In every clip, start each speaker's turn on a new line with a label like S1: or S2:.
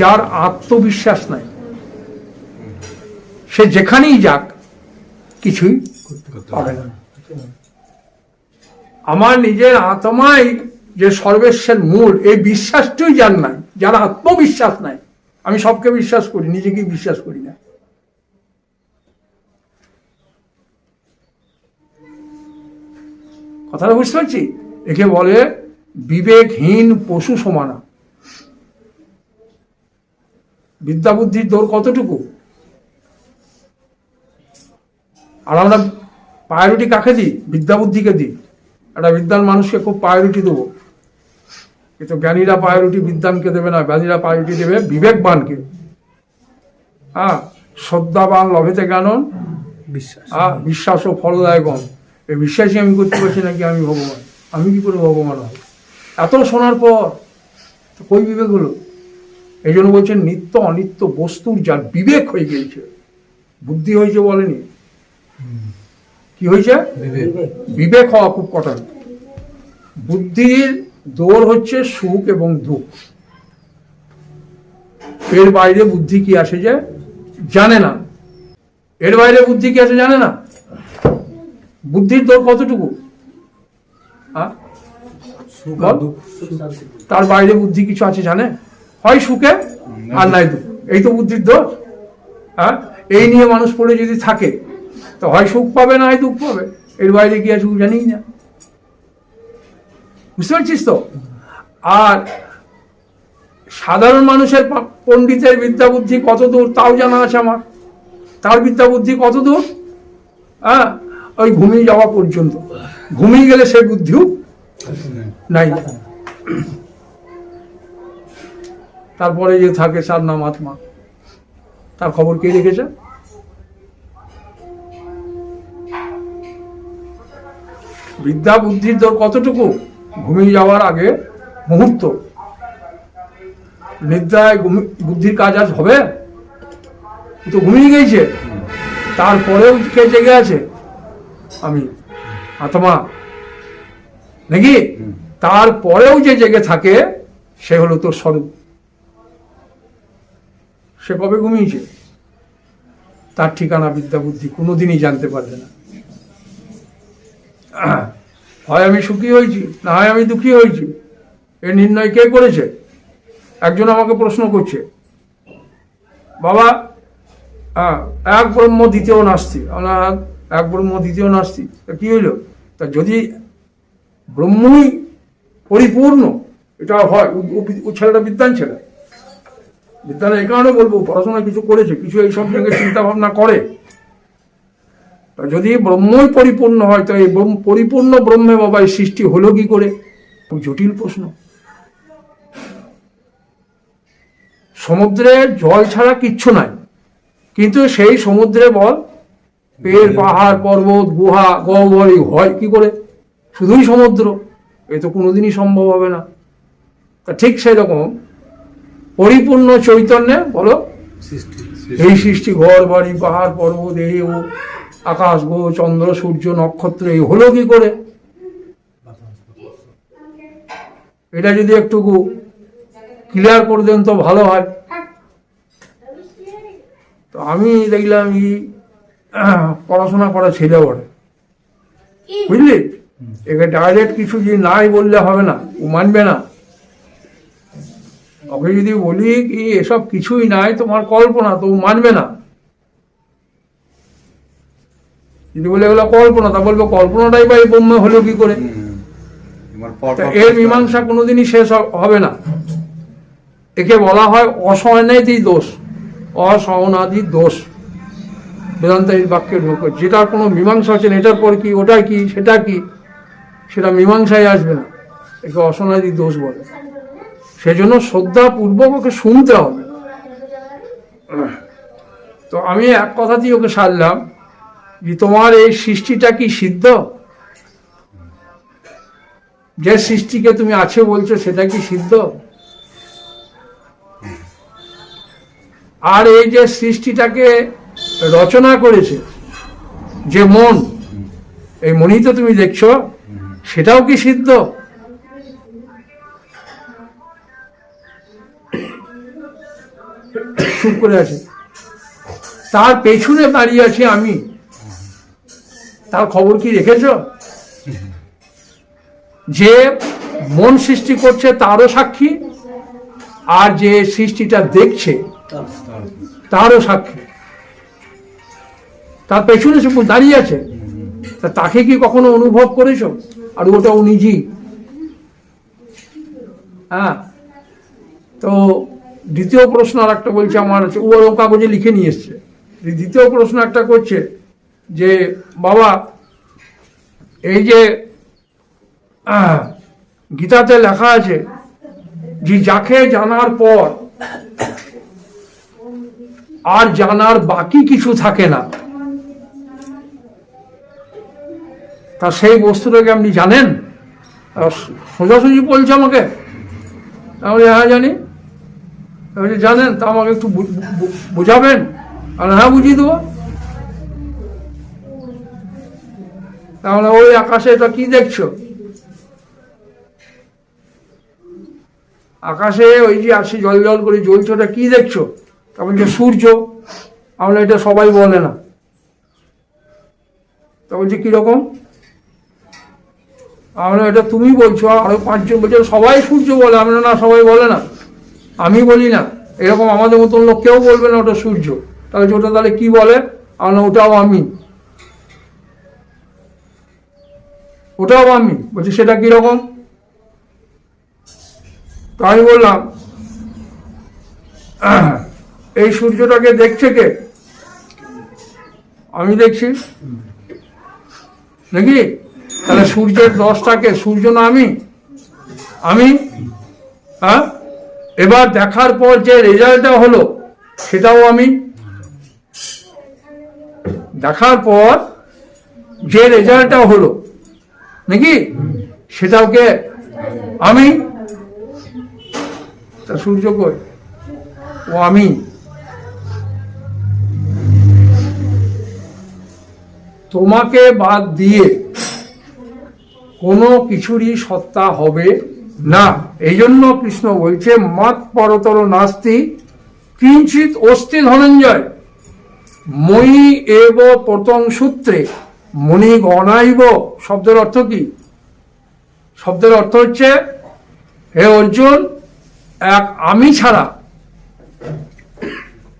S1: যার আত্মবিশ্বাস নাই। সে যেখানেই যাক কিছুই পাবে না। আমার নিজের আত্মাই যে সর্বেশ্বর মূল এই বিশ্বাসটাই যার নাই যার আত্মবিশ্বাস নাই। আমি সবকে বিশ্বাস করি নিজেকেই বিশ্বাস করি না। কথাটা বুঝতে পারছি? একে বলে বিবেকহীন পশু সমানা। বিদ্যা বুদ্ধির দৌড় কতটুকু? আর আমরা প্রায়োরিটি কাকে দিই? বিদ্যা বুদ্ধিকে দিই। একটা বিদ্যান মানুষকে খুব প্রায়োরিটি দেবো। কিন্তু জ্ঞানীরা প্রায়োরিটি বিদ্যানকে দেবে না জ্ঞানীরা প্রায়োরিটি দেবে বিবেকবানকে। হ্যাঁ শ্রদ্ধাবান লভেতে জ্ঞানন
S2: বিশ্বাস।
S1: আহ বিশ্বাস ও ফলদায়কম। এই বিশ্বাসই আমি করতে পারছি নাকি আমি ভগবান? আমি কি করে ভগবান হব? এত শোনার পর তো কই বিবেক হলো? এই জন্য বলছেন নিত্য অনিত্য বস্তুর যার বিবেক হয়ে গিয়েছে। বুদ্ধি হয়েছে বলেনি? কি হয়েছে?
S2: বিবেক।
S1: হওয়া খুব কঠিন। বুদ্ধির দৌড় হচ্ছে সুখ এবং দুঃখ। এর বাইরে বুদ্ধি কি আসে যে? জানে না। এর বাইরে বুদ্ধি কি আছে জানে না? বুদ্ধির দৌড় কতটুকু? তার বাইরে বুদ্ধি কিছু আছে জানে? হয় সুখে আর নাই দুঃখ। এই তো বুদ্ধির দোষ। হ্যাঁ? এই নিয়ে মানুষ পড়ে যদি থাকে তো হয় সুখ পাবে না হয় দুঃখ পাবে। এর বাইরে কি আছে জানি না। বুঝতে পারছিস তো? আর সাধারণ মানুষের পণ্ডিতের বিদ্যা বুদ্ধি কত দূর? তাও জানা আছে আমার। তার বিদ্যা বুদ্ধি কত দূর? হ্যাঁ? ওই ঘুমিয়ে যাওয়া পর্যন্ত। ঘুমিয়ে গেলে সে বুদ্ধিও নাই। তারপরে যে থাকে সার নাম আত্মা তার খবর কে রেখেছে বিদ্যা বুদ্ধির দর কতটুকু? ঘুমিয়ে যাওয়ার আগে মুহূর্ত। নিদ্রায় বুদ্ধির কাজ আজ হবে? তো ঘুমিয়ে গেছে তারপরেও কে জেগে আছে? আমি। আত্মা। নাকি? তারপরেও যে জেগে থাকে সে হলো তোর স্বরূপ। সে কবে ঘুমিয়েছে? তার ঠিকানা, বিদ্যা, বুদ্ধি কোনোদিনই জানতে পারবে না। হয় আমি সুখী হয়েছি, না হয় আমি দুঃখী হয়েছি। এর নির্ণয় কে করেছে? একজন আমাকে প্রশ্ন করছে। বাবা এক ব্রহ্ম, দ্বিতীয় নাস্তি। এক ব্রহ্ম, দ্বিতীয় নাস্তি। তা কি হইল? তা যদি ব্রহ্মই পরিপূর্ণ, এটা হয় ও ছেলেটা বিদ্যান ছেলে। বিদ্যান এই কারণে বলব, পড়াশোনা কিছু করেছে, কিছু এইসব জায়গায় চিন্তা ভাবনা করে। যদি ব্রহ্মই পরিপূর্ণ হয়, তো এই পরিপূর্ণ ব্রহ্মে বাবা এই সৃষ্টি হলো কি করে? জটিল প্রশ্ন। সমুদ্রে জল ছাড়া কিচ্ছু নাই। কিন্তু সেই সমুদ্রে বল পেড় পাহাড়, পর্বত, গুহা, গহ্বর, এই হয় কি করে? শুধুই সমুদ্র। এ তো কোনোদিনই সম্ভব হবে না। তা ঠিক সেই রকম পরিপূর্ণ চৈতন্যে বলো?
S2: সৃষ্টি
S1: এই সৃষ্টি ঘর বাড়ি পাহাড় পর্বত এই ও আকাশ গো চন্দ্র সূর্য নক্ষত্র এই হলো কি করে? এটা যদি একটুকু ক্লিয়ার করে দেন তো ভালো হয়। তো আমি দেখলাম ই পড়াশোনা করা ছেলে বটে। বুঝলি? একে ডাইরেক্ট কিছু যদি নাই বললে হবে না ও মানবে না। ওকে যদি বলি কি এসব কিছুই নাই তোমার কল্পনা তো মানবে না। যদি বলে এগুলো কল্পনা তা বলব কল্পনাটাই বা এই ব্রহ্ম হলো কি করে? এর মীমাংসা কোনোদিনই শেষ হবে না। একে বলা হয় অসহনাদি দোষ অসহনাদি দোষ। বেদান্ত এই বাক্যের ঢোক যেটার কোনো মীমাংসা হচ্ছে না এটার পর কি ওটা কি সেটা কি সেটা মীমাংসায় আসবে না। একে অসহনাদি দোষ বলে। সেজন্য শ্রদ্ধাপূর্বক ওকে শুনতে হবে। তো আমি এক কথাতেই ওকে সারলাম যে তোমার এই সৃষ্টিটা কি সিদ্ধ? যে সৃষ্টিকে তুমি আছে বলছো সেটা কি সিদ্ধ? আর এই যে সৃষ্টিটাকে রচনা করেছে, যে মন, এই মনই তো তুমি দেখছ, সেটাও কি সিদ্ধ? চুপ করে আছে। তার পেছনে দাঁড়িয়ে আছি আমি। তার খবর কি রেখেছ? যে মন সৃষ্টি করছে তারও সাক্ষী, আর যে সৃষ্টিটা দেখছে তারও সাক্ষী। তার পেছনে দাঁড়িয়ে আছে। তা তাকে কি কখনো অনুভব করেছ? আর ওটা ও নিজেই। হ্যাঁ তো দ্বিতীয় প্রশ্ন আর একটা বলছে আমার হচ্ছে, ও কাগজে লিখে নিয়ে এসছে। দ্বিতীয় প্রশ্ন একটা করছে যে, বাবা, এই যে গীতাতে লেখা আছে যে, যাকে জানার পর আর জানার বাকি কিছু থাকে না। তা সেই বস্তুটাকে আপনি জানেন? সোজাসুজি বলছে আমাকে। আমি হ্যাঁ জানি। আমি জানেন, তা আমাকে একটু বোঝাবেন? আর হ্যাঁ বুঝিয়ে দেবো। তাহলে ওই আকাশে এটা কি দেখছ? আকাশে ওই যে আসে জল জল করে জ্বলছে, ওটা কি দেখছ? তা বলছে, সূর্য। আমরা এটা সবাই বলে না। তা বলছে, কীরকম? আমরা এটা তুমি বলছো, আরও পাঁচজন বলছে, সবাই সূর্য বলে। আমরা না, সবাই বলে না। আমি বলি না। এরকম আমাদের মতন লোক কেউ বলবে না ওটা সূর্য। তাহলে ওটা তাহলে কি বলে? আমরা ওটাও আমি। ওটাও আমি। বলছি সেটা কীরকম? তো আমি বললাম "আহ, এই সূর্যটাকে দেখছে কে? আমি দেখছি। নাকি? তাহলে সূর্যের দশটাকে সূর্য না আমি? আমি? হ্যাঁ? এবার দেখার পর যে রেজাল্টটা হলো, সেটাও আমি দেখার পর যে রেজাল্টটা হলো, নাকি? সেটাও কে আমি তা সূর্য কই? ও আমি। তোমাকে বাদ দিয়ে কোনো কিছুরই সত্তা হবে না এই জন্য কৃষ্ণ বলছে মত পরতর নাস্তি কিঞ্চিত অস্থি ধনঞ্জয়। মই এব প্রতং সূত্রে, মণি গণাইব, শব্দের অর্থ কি? শব্দের অর্থ হচ্ছে, হে অর্জুন, এক আমি ছাড়া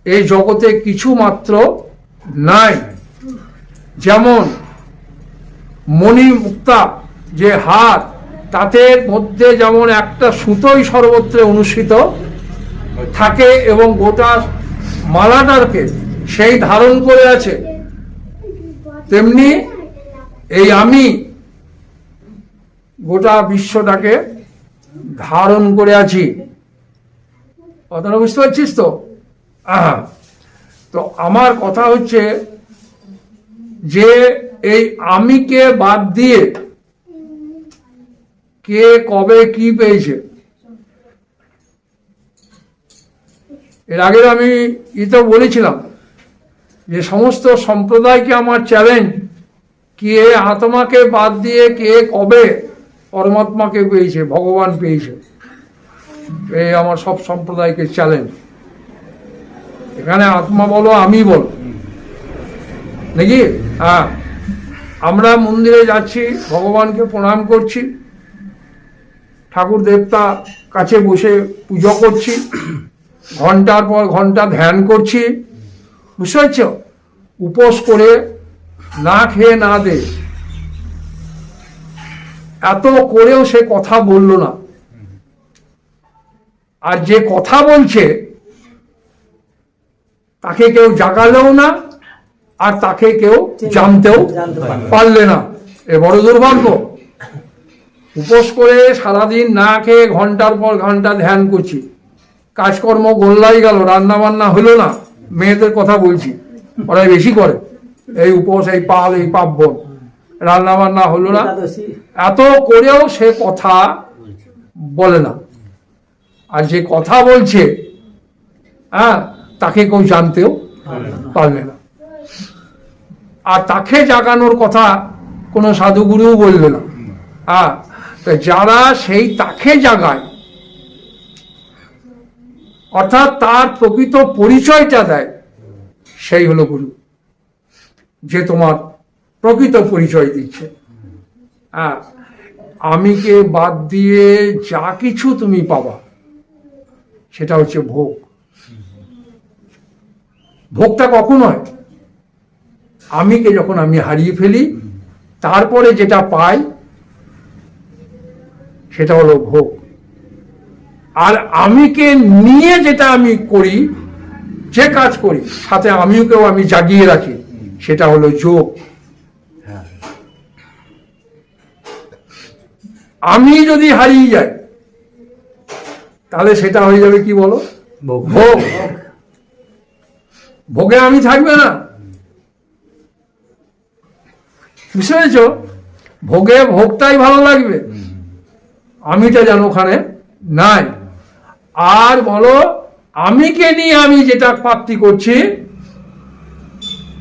S1: এই জগতে কিছু মাত্র নাই। যেমন মণি মুক্তা, যে হাত তাতে মধ্যে যেমন একটা সুতোই সর্বত্রে অনুষ্ঠিত থাকে এবং গোটা মালাটাকে সেই ধারণ করে আছে, তেমনি এই আমি গোটা বিশ্বটাকে ধারণ করে আছি কথাটা বুঝতে পারছিস তো। তো আমার কথা হচ্ছে যে এই আমিকে বাদ দিয়ে কে কবে কি পেয়েছে? এর আগে আমি ইতো বলেছিলাম যে সমস্ত সম্প্রদায়কে আমার চ্যালেঞ্জ কে আত্মাকে বাদ দিয়ে কে কবে পরমাত্মাকে পেয়েছে, ভগবান পেয়েছে এই আমার সব সম্প্রদায়কে চ্যালেঞ্জ এখানে আত্মা বলো, আমি বলো। নাকি? হ্যাঁ। আমরা মন্দিরে যাচ্ছি, ভগবানকে প্রণাম করছি। ঠাকুর দেবতা কাছে বসে পুজো করছি। ঘণ্টার পর ঘণ্টা ধ্যান করছি। বুঝতে পারছ? উপোস করে না খেয়ে না দে। এত করেও সে কথা বলল না। আর যে কথা বলছে তাকে কেউ জাগালেও না আর তাকে কেউ জানতেও পারলে না। এ বড় দুর্ভাগ্য। উপোস করে সারাদিন না খেয়ে ঘণ্টার পর ঘণ্টা ধ্যান করছি। কাজকর্ম গোল্লাই গেল রান্না বান্না হলো না মেয়েদের কথা বলছি। ওরাই বেশি করে। এই উপোস এই পাল এই পার্বণ রান্না বান্না হলো না। এত করেও সে কথা বলে না। আর যে কথা বলছে হ্যাঁ তাকে কেউ জানতেও পারবে না। আর তাকে জাগানোর কথা কোনো সাধুগুরুও বলবে না। হ্যাঁ যারা সেই তাকে জাগায়, অর্থাৎ তার প্রকৃত পরিচয়টা দেয়, সেই হলো গুরু, যে তোমার প্রকৃত পরিচয় দিচ্ছে। হ্যাঁ আমিকে বাদ দিয়ে যা কিছু তুমি পাবা, সেটা হচ্ছে ভোগ। ভোগটা কখন হয়? আমিকে যখন আমি হারিয়ে ফেলি, তারপরে যেটা পাই সেটা হলো ভোগ। আর আমিকে নিয়ে যেটা আমি করি যে কাজ করি সাথে আমিকেও আমি জাগিয়ে রাখি সেটা হলো যোগ। আমি যদি হারিয়ে যাই তাহলে সেটা হয়ে যাবে কি বলো?
S2: ভোগ।
S1: ভোগে আমি থাকবে না। বুঝতে পেরেছ? ভোগে ভোগটাই ভালো লাগবে। আমিটা যেন ওখানে নাই। আর বলো, আমিকে নিয়ে আমি যেটা প্রাপ্তি করছি,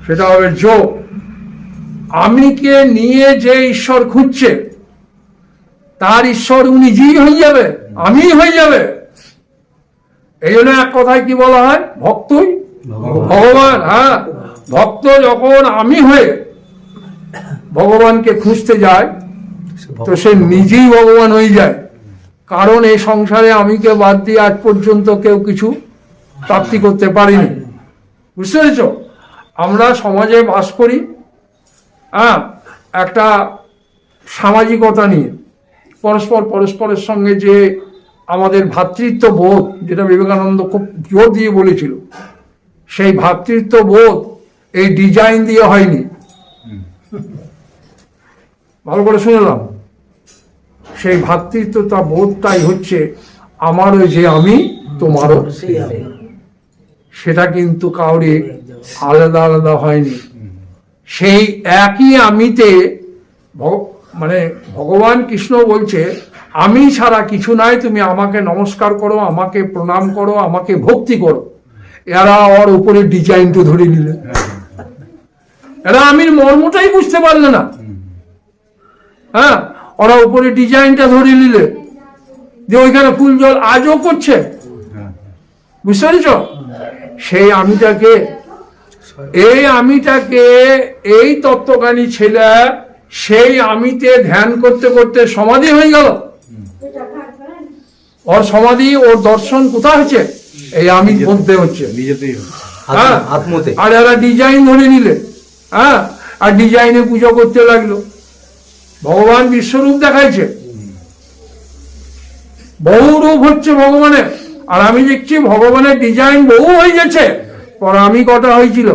S1: সেটা হবে যোগ। আমিকে নিয়ে যে ঈশ্বর খুঁজছে, তার ঈশ্বর উনি নিজেই হয়ে যাবে, আমি হয়ে যাবে। এই জন্য এক কথায় কি বলা হয়? ভক্তই।
S2: ভগবান
S1: হ্যাঁ। ভক্ত যখন আমি হয়ে ভগবানকে খুঁজতে যায় তো সে নিজেই ভগবান হয়ে যায়। কারণ এই সংসারে আমি আমিকে বাদ দিয়ে আজ পর্যন্ত কেউ কিছু প্রাপ্তি করতে পারেনি। বুঝতে পেরেছ? আমরা সমাজে বাস করি হ্যাঁ একটা সামাজিকতা নিয়ে। পরস্পর পরস্পরের সঙ্গে যে আমাদের ভ্রাতৃত্ব বোধ যেটা বিবেকানন্দ খুব জোর দিয়ে বলেছিল সেই ভ্রাতৃত্ব বোধ এই ডিজাইন দিয়ে হয়নি। ভালো করে শুনলাম সেই ভ্রাতৃত্বতা বোধটাই হচ্ছে আমারও যে আমি, তোমারও। সেটা কিন্তু কাউরে আলাদা আলাদা হয়নি। সেই একই আমিতে মানে ভগবান কৃষ্ণ বলছে, আমি ছাড়া কিছু নাই, তুমি আমাকে নমস্কার করো, আমাকে প্রণাম করো, আমাকে ভক্তি করো। এরা ওর উপরে ডিজাইনটা ধরে নিলে। এরা আমির মর্মটাই বুঝতে পারলে না। হ্যাঁ? ওরা উপরে ডিজাইনটা ধরে নিলে। যে ওইখানে ফুল জল আজও করছে। বুঝতে পেরেছ? সেই আমিটাকে এই আমিটাকে এই তত্ত্বজ্ঞানী ছেলে সেই আমিতে ধ্যান করতে করতে সমাধি হয়ে গেল। ওর সমাধি ওর দর্শন কোথায় হচ্ছে? এই আমি মধ্যে হচ্ছে। হ্যাঁ। আর এরা ডিজাইন ধরে নিলে। হ্যাঁ। আর ডিজাইনে পুজো করতে লাগল। ভগবান বিশ্বরূপ দেখাইছে। বহু রূপ হচ্ছে ভগবানের। আর আমি দেখছি ভগবানের ডিজাইন বহু হয়ে গেছে। পর আমি কটা হয়েছিল?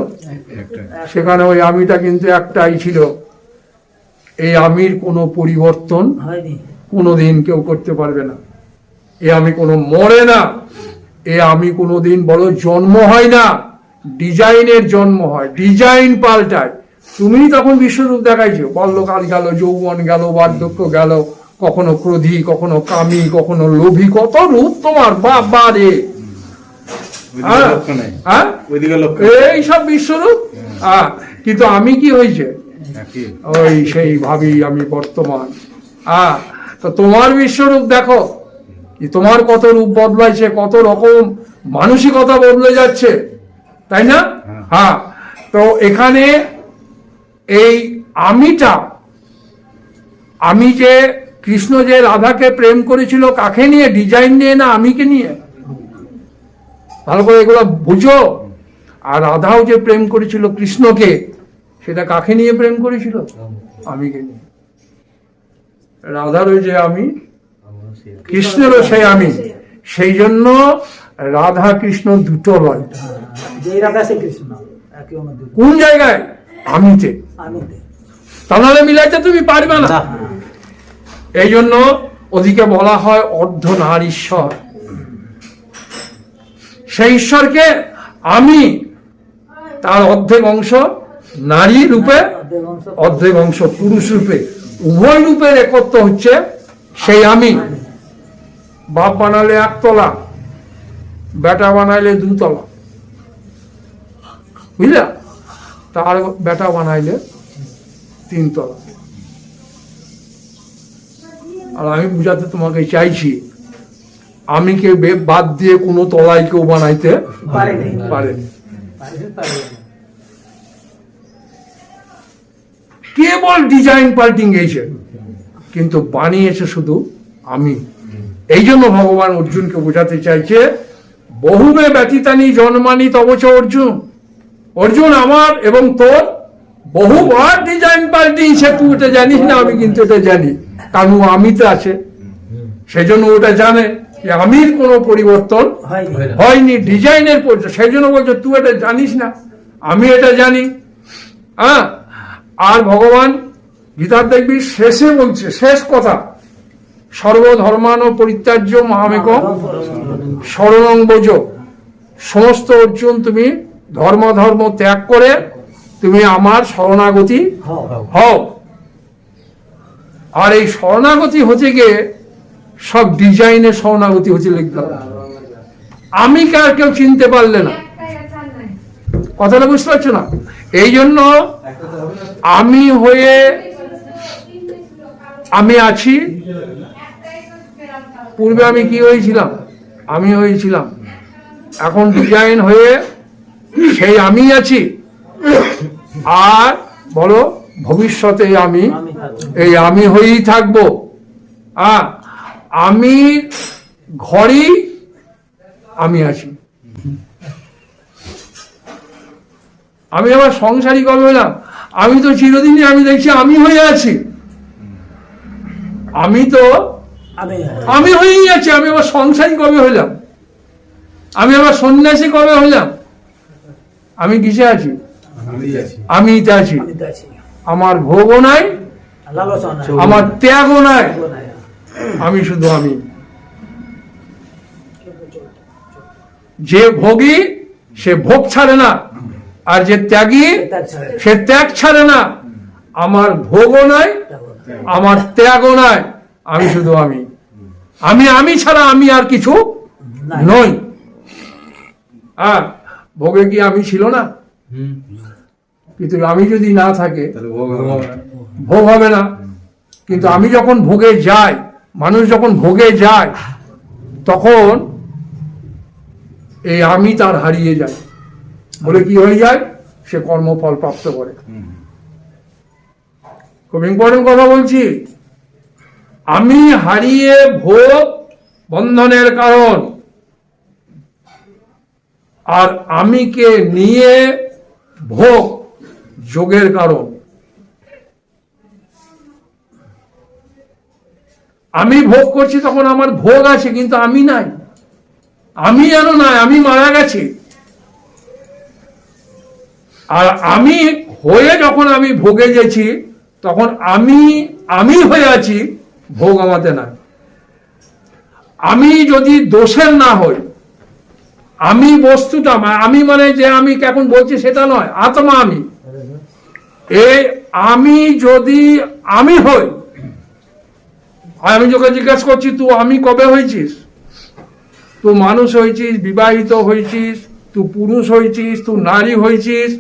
S1: সেখানে ওই আমিটা কিন্তু একটাই ছিল। এই আমির কোনো পরিবর্তন কোনোদিন কেউ করতে পারবে না। এ আমি কোনো মরে না। এ আমি কোনোদিন বড় জন্ম হয় না। ডিজাইনের জন্ম হয়। ডিজাইন পাল্টায়। তুমি তখন বিশ্বরূপ দেখাইছো। বাল্যকাল গেল যৌবন গেল বার্ধক্য গেল কখনো ক্রোধী কখনো কামি কখনো লোভী কত রূপ তোমার বাবা রে
S2: ওইদিকে
S1: হ্যাঁ?
S2: লক্ষ্য নেই।
S1: হ্যাঁ?
S2: ওইদিকে লক্ষ্য
S1: এই সব বিশ্বরূপ? হ্যাঁ। কিন্তু আমি কি হয়েছে? ওই সেই ভাবি আমি বর্তমান। হ্যাঁ তো তোমার বিশ্বরূপ দেখো তোমার কত রূপ বদলাইছে কত রকম মানসিকতা বদলে যাচ্ছে তাই না?
S2: হ্যাঁ।
S1: হ্যাঁ তো এখানে এই আমিটা আমি যে কৃষ্ণ যে রাধাকে প্রেম করেছিল কাকে নিয়ে? ডিজাইন নিয়ে না আমিকে নিয়ে? ভালো করে এগুলো বুঝো। আর রাধাও যে প্রেম করেছিল কৃষ্ণকে সেটা কাকে নিয়ে প্রেম করেছিল? আমিকে নিয়ে। রাধারও যে আমি কৃষ্ণেরও সেই আমি সেই জন্য রাধা কৃষ্ণ দুটো
S3: সে দুটো।
S1: কোন জায়গায়? আমিতে।
S3: আমিতে।
S1: তা নাহলে মিলাইতে তুমি পারবে না। এই জন্য ওদিকে বলা হয় অর্ধ নারীশ্বর সেই ঈশ্বরকে আমি তার অর্ধেক অংশ নারী রূপে অর্ধেক অংশ পুরুষ রূপে উভয় রূপের একত্র হচ্ছে সেই আমি। বাপ বানালে একতলা বেটা বানাইলে দুতলা। বুঝলা? তার বেটা বানাইলে তিনতলা। আর আমি বুঝাতে তোমাকে চাইছি আমি বে- বাদ দিয়ে কোনো তলায় কেউ বানাইতে
S3: পারেনি।
S1: কেবল ডিজাইন পাল্টিং গেছে কিন্তু বানিয়েছে শুধু আমি। এই জন্য ভগবান অর্জুনকে বোঝাতে চাইছে বহুবে ব্যতীতানি জন্মানি তবচ অর্জুন। অর্জুন আমার এবং তোর বহুবার ডিজাইন পাল্টিয়েছে তুই এটা জানিস না আমি কিন্তু এটা জানি। কারণ ও আমিতে আছে। সেই জন্য ওটা জানে যে আমির কোনো পরিবর্তন
S3: হয়নি।
S1: ডিজাইনের পড়ছে সেই জন্য বলছে তুই এটা জানিস না। আমি এটা জানি। হ্যাঁ? আর ভগবান গীতার দেখবি শেষে বলছে শেষ কথা সর্বধর্মান পরিত্যাজ্য মহামেক শরণং বোঝ সমস্ত অর্জুন তুমি ধর্ম ধর্ম ত্যাগ করে তুমি আমার শরণাগতি
S3: হও।
S1: আর এই শরণাগতি হতে গিয়ে সব ডিজাইনের শরণাগতি হচ্ছে লিখলাম আমি কার কেউ চিনতে পারলে না। কথাটা বুঝতে পারছ না? এই জন্য আমি হয়ে আমি আছি। পূর্বে আমি কি হয়েছিলাম? আমি হয়েছিলাম। এখন ডিজাইন হয়ে সেই আমি আছি। আর বলো ভবিষ্যতে আমি এই আমি হয়েই থাকব। আমি ঘরেই আমি আছি। আমি আবার সংসারী কবে হলাম আমি তো চিরদিনই আমি দেখছি আমি হয়ে আছি। আমি তো
S3: আমি
S1: হয়েই আছি আমি আবার সংসারী কবে হলাম। আমি আবার সন্ন্যাসী কবে হলাম। আমি কিসে আছি?
S2: আমি আছি।
S1: আমার ভোগও নাই আমার ত্যাগও নাই। আমি শুধু আমি। যে ভোগী সে ভোগ ছাড়ে না। আর যে ত্যাগী সে ত্যাগ ছাড়ে না। আমার ভোগও নাই আমার ত্যাগও নাই। আমি শুধু আমি। আমি আমি ছাড়া আমি আর কিছু
S3: নই।
S1: হ্যাঁ ভোগে কি আমি ছিল না? কিন্তু আমি যদি না থাকে
S2: ভোগ হবে না।
S1: ভোগ হবে না। কিন্তু আমি যখন ভোগে যাই মানুষ যখন ভোগে যায় তখন এই আমি তার হারিয়ে যায় বলে কি হয়ে যায়? সে কর্মফল প্রাপ্ত করে। খুব ইম্পর্টেন্ট কথা বলছি। আমি হারিয়ে ভোগ বন্ধনের কারণ আর আমিকে নিয়ে ভোগ যোগের কারণ। আমি ভোগ করছি তখন আমার ভোগ আছে, কিন্তু আমি নাই। আমি যেন নাই, আমি মারা গেছি। আর আমি হয়ে যখন আমি ভোগে গেছি, তখন আমি আমি হয়ে আছি, ভোগ আমাতে নাই। আমি যদি দোষের না হই আমি বস্তুটা আমি মানে যে আমি এখন বলছি সেটা নয়, আত্মা আমি। এই আমি যদি আমি হই আমি তোকে জিজ্ঞেস করছি তুই আমি কবে হয়েছিস তুই মানুষ হয়েছিস বিবাহিত হয়েছিস তুই পুরুষ হয়েছিস তুই নারী হয়েছিস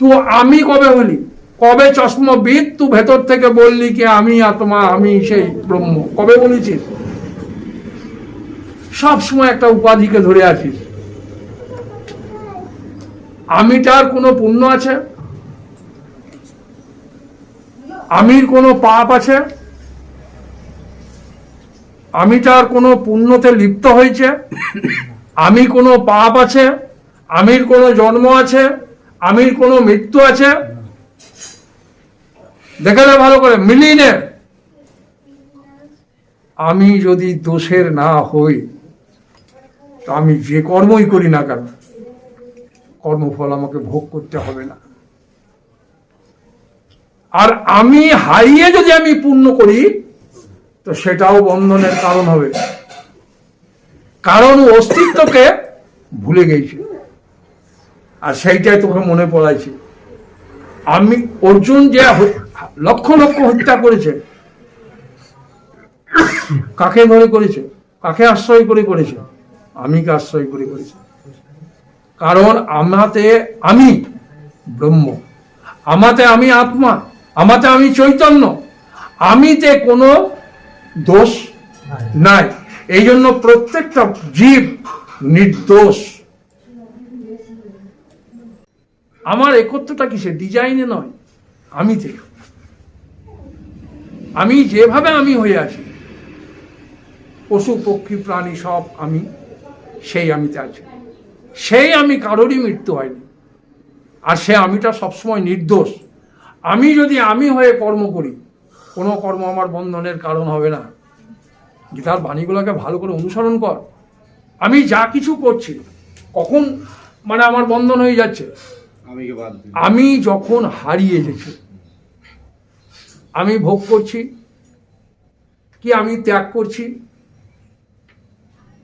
S1: তুই আমি কবে হলি? কবে চশমবিদ তুই ভেতর থেকে বললি কি আমি আত্মা, আমি সেই ব্রহ্ম? কবে বলেছিস? সবসময় একটা উপাধিকে ধরে আছিস আমিটার কোনো পুণ্য আছে? আমির কোনো পাপ আছে? আমিটার কোনো পুণ্যতে লিপ্ত হয়েছে? আমি কোনো পাপ আছে? আমির কোনো জন্ম আছে? আমির কোনো মৃত্যু আছে? দেখে না ভালো করে, মিলিয়ে আমি যদি দোষের না হই, তো আমি যে কর্মই করি না কেন? কর্মফল আমাকে ভোগ করতে হবে না। আর আমি হারিয়ে যদি আমি পূর্ণ করি, তো সেটাও বন্ধনের কারণ হবে। কারণ অস্তিত্বকে ভুলে গেছে। আর সেইটাই তোকে মনে পড়াইছে। আমি অর্জুন যে লক্ষ লক্ষ হত্যা করেছে, কাকে ধরে করেছে? কাকে আশ্রয় করে করেছে? আমি কে আশ্রয় করে করেছে? কারণ আমাতে আমি ব্রহ্ম, আমাতে আমি আত্মা, আমাতে আমি চৈতন্য, আমিতে কোনো দোষ নাই। এই জন্য প্রত্যেকটা জীব নির্দোষ। আমার একত্রটা কিসে ডিজাইনে নয়, আমিতে। আমি যেভাবে আমি হয়ে আছি, পশু, পক্ষী, প্রাণী সব আমি, সেই আমিতে আছে। সেই আমি কারোরই মৃত্যু হয়নি। আর সে আমিটা সবসময় নির্দোষ। আমি যদি আমি হয়ে কর্ম করি কোনো কর্ম আমার বন্ধনের কারণ হবে না। গীতার বাণীগুলোকে ভালো করে অনুসরণ কর। আমি যা কিছু করছি কখন মানে আমার বন্ধন হয়ে যাচ্ছে।
S2: আমি
S1: যখন হারিয়ে গেছি আমি ভোগ করছি কি আমি ত্যাগ করছি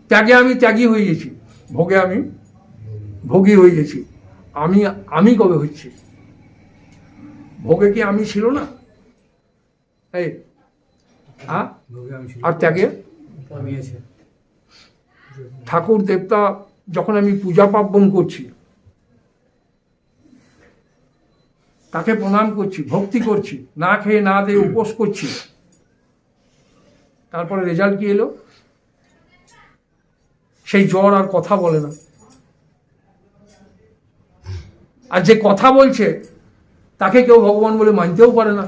S1: ত্যাগে আমি ত্যাগী হয়ে গেছি। ভোগে আমি ভোগী হয়ে গেছি। আমি আমি কবে হচ্ছি? ভোগে কি আমি ছিল না? এই। আর ত্যাগে? ঠাকুর দেবতা যখন আমি পূজা পার্বণ করছি তাকে প্রণাম করছি ভক্তি করছি না খেয়ে না দিয়ে উপোস করছি। তারপরে রেজাল্ট কি এলো? সেই জ্বর আর কথা বলে না। আর যে কথা বলছে, তাকে কেউ ভগবান বলে মানতেও পারে না।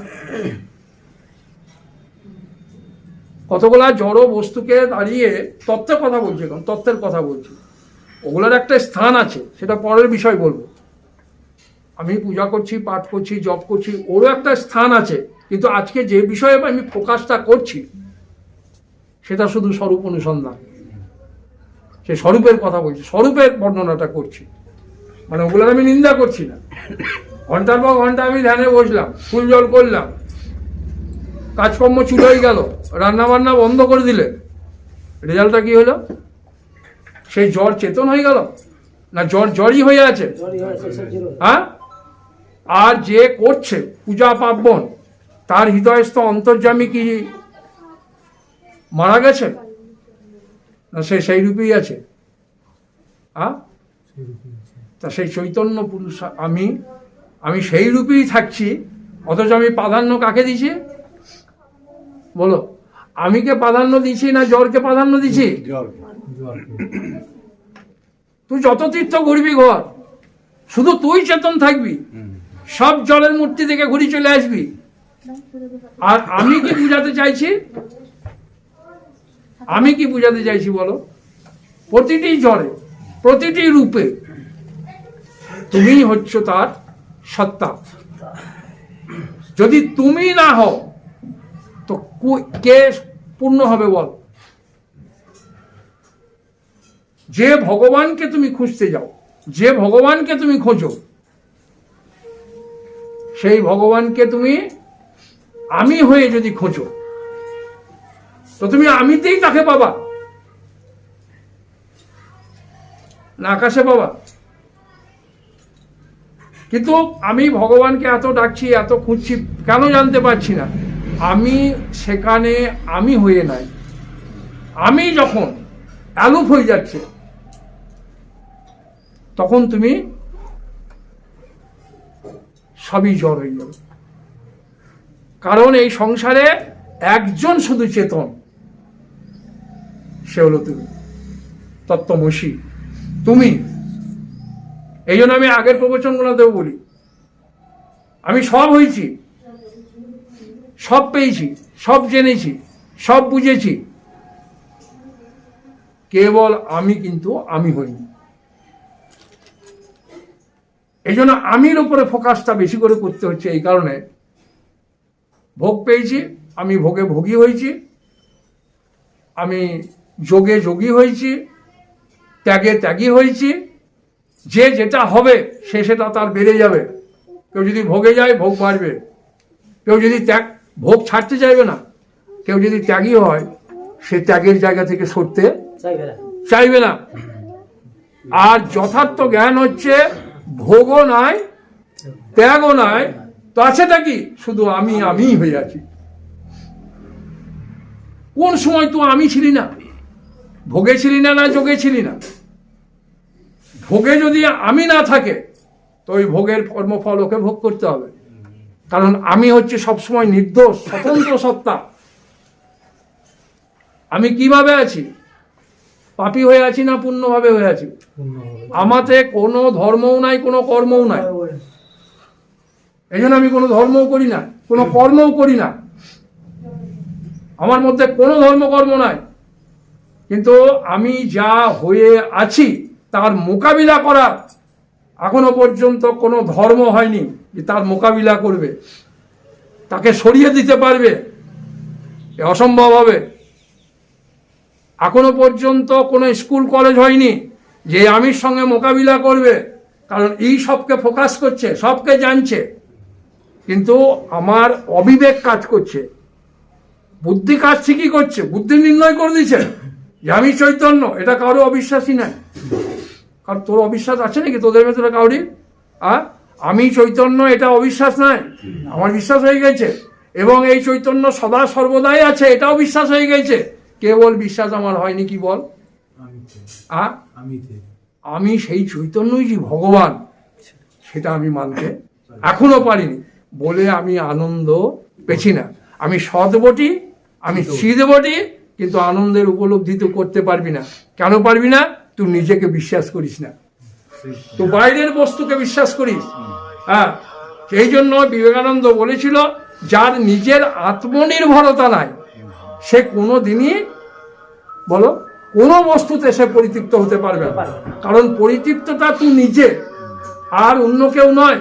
S1: কতগুলা জড় বস্তুকে দাঁড়িয়ে তত্ত্বের কথা বলছে এখন তত্ত্বের কথা বলছি। ওগুলোর একটা স্থান আছে, সেটা পরের বিষয় বলব। আমি পূজা করছি, পাঠ করছি, জপ করছি, ওরও একটা স্থান আছে। কিন্তু আজকে যে বিষয়ে আমি ফোকাসটা করছি, সেটা শুধু স্বরূপ অনুসন্ধান। সে স্বরূপের কথা বলছি, স্বরূপের বর্ণনাটা করছি। মানে ওগুলোর আমি নিন্দা করছি না। ঘণ্টার পর ঘণ্টা আমি ধ্যানে বসলাম, ফুল জল করলাম। কাজকর্ম চুলো হয়ে গেল রান্না বান্না বন্ধ করে দিলে। রেজাল্টটা কি হলো? সেই জ্বর চেতন হয়ে গেল? না, জ্বর জ্বরই হয়ে আছে? হ্যাঁ? আর যে করছে পূজা পার্বণ, তার হৃদয়স্থ অন্তর্যামী কি মারা গেছে? না, সে সেই রূপেই আছে। হ্যাঁ তা সেই চৈতন্য পুরুষ আমি আমি সেই রূপেই থাকছি অথচ আমি প্রাধান্য কাকে দিছি? বলো আমিকে প্রাধান্য দিছি না জ্বরকে প্রাধান্য দিছি? তুই যত তীর্থ ঘুরবি ঘর শুধু তুই চেতন থাকবি সব জলের মূর্তি থেকে ঘুরি চলে আসবি। আর আমি কি বুঝাতে চাইছি? আমি কি বুঝাতে চাইছি বলো? প্রতিটি জলে প্রতিটি রূপে তুমি হচ্ছ তার সত্তা। যদি তুমি না হও, তো কে পূর্ণ হবে বল? যে ভগবানকে তুমি খুঁজতে যাও, যে ভগবানকে তুমি খোঁজো, সেই ভগবানকে তুমি আমি হয়ে যদি খোঁজো, তো তুমি আমিতেই তাকে পাবা। না আকাশে পাবা। কিন্তু আমি ভগবানকে এত ডাকছি, এত খুঁজছি, কেন জানতে পারছি না? আমি সেখানে আমি হয়ে নাই। আমি যখন অ্যালুপ হয়ে যাচ্ছে, তখন তুমি সবই জ্বর হয়ে যাবে। কারণ এই সংসারে একজন শুধু চেতন, সে হলো তুমি, তত্ত্বমসী। তুমি এই জন্য আমি আগের প্রবচনগুলোতেও বলি। আমি সব হয়েছি। সব পেয়েছি। সব জেনেছি। সব বুঝেছি। কেবল আমি কিন্তু আমি হইনি। এই জন্য আমির উপরে ফোকাসটা বেশি করে করতে হচ্ছে এই কারণে। ভোগ পেয়েছি, আমি ভোগে ভোগী হয়েছি। আমি যোগে যোগী হয়েছি, ত্যাগে ত্যাগী হয়েছি। যে যেটা হবে সে সেটা তার বেড়ে যাবে। কেউ যদি ভোগে যায় ভোগ বাড়বে। কেউ যদি ত্যাগ ভোগ ছাড়তে চাইবে না কেউ যদি ত্যাগী হয় সে ত্যাগের জায়গা থেকে সরতে
S3: চাইবে না।
S1: আর যথার্থ জ্ঞান হচ্ছে ভোগও নাই ত্যাগও নাই তো আছেটা কি? শুধু আমি আমি হয়ে আছি। কোন সময় তো আমি ছিলি না? ভোগে ছিলি না না যোগে ছিলি না? ভোগে যদি আমি না থাকে, তো ওই ভোগের কর্মফল ওকে ভোগ করতে হবে। কারণ আমি হচ্ছে সবসময় নির্দোষ, স্বতন্ত্র সত্তা। আমি কীভাবে আছি? পাপী হয়ে আছি না পূর্ণভাবে হয়ে আছি? আমাতে কোনো ধর্মও নাই, কোনো কর্মও নাই। এই জন্য আমি কোনো ধর্মও করি না, কোনো কর্মও করি না। আমার মধ্যে কোনো ধর্মকর্ম নাই। কিন্তু আমি যা হয়ে আছি তার মোকাবিলা করার এখনও পর্যন্ত কোনো ধর্ম হয়নি যে তার মোকাবিলা করবে। তাকে সরিয়ে দিতে পারবে। এ অসম্ভব হবে। এখনও পর্যন্ত কোনো স্কুল কলেজ হয়নি যে আমির সঙ্গে মোকাবিলা করবে, কারণ এই সবকে ফোকাস করছে, সবকে জানছে। কিন্তু আমার অবিবেক কাজ করছে। বুদ্ধি কাজ ঠিকই করছে, বুদ্ধি নির্ণয় করে দিচ্ছে যে আমি চৈতন্য, এটা কারও অবিশ্বাসী নাই কারণ তোর অবিশ্বাস আছে নাকি? তোদের ভেতরে কাউরি? আর আমি চৈতন্য এটা অবিশ্বাস নয়। আমার বিশ্বাস হয়ে গেছে। এবং এই চৈতন্য সদা সর্বদাই আছে এটাও বিশ্বাস হয়ে গেছে। কেবল বিশ্বাস আমার হয়নি কি বল? আমি সেই চৈতন্যই যে ভগবান সেটা আমি মানতে এখনও পারিনি। বলে আমি আনন্দ পেছি না। আমি সৎ বটি আমি চিদ বটি কিন্তু আনন্দের উপলব্ধি তো করতে পারবি না। কেন পারবি না? তুই নিজেকে বিশ্বাস করিস না। তো বাইরের বস্তুকে বিশ্বাস করিস। হ্যাঁ সেই জন্য বিবেকানন্দ বলেছিল, যার নিজের আত্মনির্ভরতা নাই, সে কোনো দিনই বলো, কোনো বস্তুতে সে পরিতৃপ্ত হতে পারবে না। কারণ পরিতৃপ্ততা তুই নিজে, আর অন্য কেউ নয়।